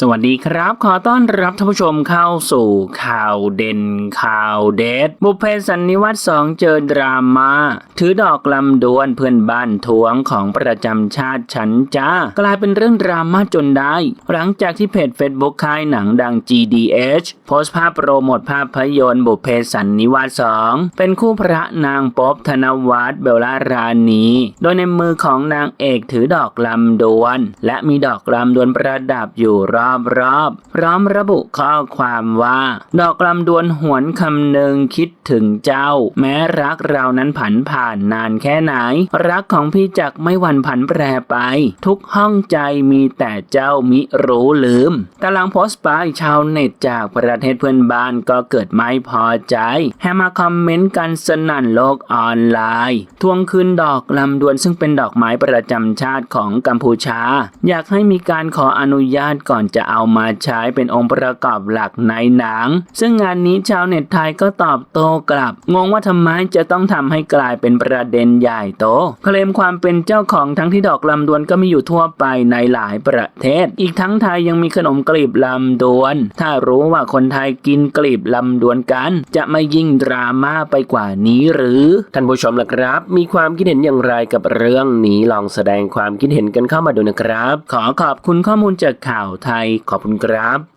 สวัสดีครับ ขอต้อนรับท่านผู้ชมเข้าสู่ข่าวเด่นข่าวเด็ด บุพเพสันนิวัตสองเจอดราม่าถือดอกลำดวนเพื่อนบ้านทวงของประจำชาติฉันจ้ากลายเป็นเรื่องดราม่าจนได้ หลังจากที่เพจ Facebook ค่ายหนังดัง GDH โพสต์ภาพโปรโมทภาพยนตร์บุพเพสันนิวาสสองเป็นคู่พระนางป๊อบธนวัฒน์เบลล่ารานีโดยในมือของนางเอกถือดอกลำดวน และมีดอกลำดวนประดับอยู่รอบๆ พร้อมระบุข้อความว่า ดอกลำดวนหวนคำหนึ่งคิดถึงเจ้า แม้รักเรานั้นผันผ่านนานแค่ไหน รักของพี่จักไม่หวันผันแปรไป ทุกห้องใจมีแต่เจ้ามิรู้ลืมต่หลังโพสต์ไปชาวเน็ตจากประเทศเพื่อนบ้านก็เกิดไม่พอใจแฮมาคอมเมนต์กันสนั่นโลกออนไลน์ทวงคืนดอกลำดวนซึ่งเป็นดอกไม้ประจำชาติของกัมพูชา อยากให้มีการขออนุญาตก่อนจะจะเอามาใช้เป็นองค์ประกอบหลักในหนัง ซึ่งงานนี้ชาวเน็ตไทยก็ตอบโต้กลับ งงว่าทำไมจะต้องทำให้กลายเป็นประเด็นใหญ่โต เคลมความเป็นเจ้าของทั้งที่ดอกลำดวนก็มีอยู่ทั่วไปในหลายประเทศ อีกทั้งไทยยังมีขนมกลีบลำดวน ถ้ารู้ว่าคนไทยกินกลีบลำดวนกัน จะไม่ยิ่งดราม่าไปกว่านี้หรือ ท่านผู้ชมล่ะครับ มีความคิดเห็นอย่างไรกับเรื่องนี้ลองแสดงความคิดเห็นกันเข้ามาดูนะครับ ขอขอบคุณข้อมูลจากข่าวไทยขอบคุณครับ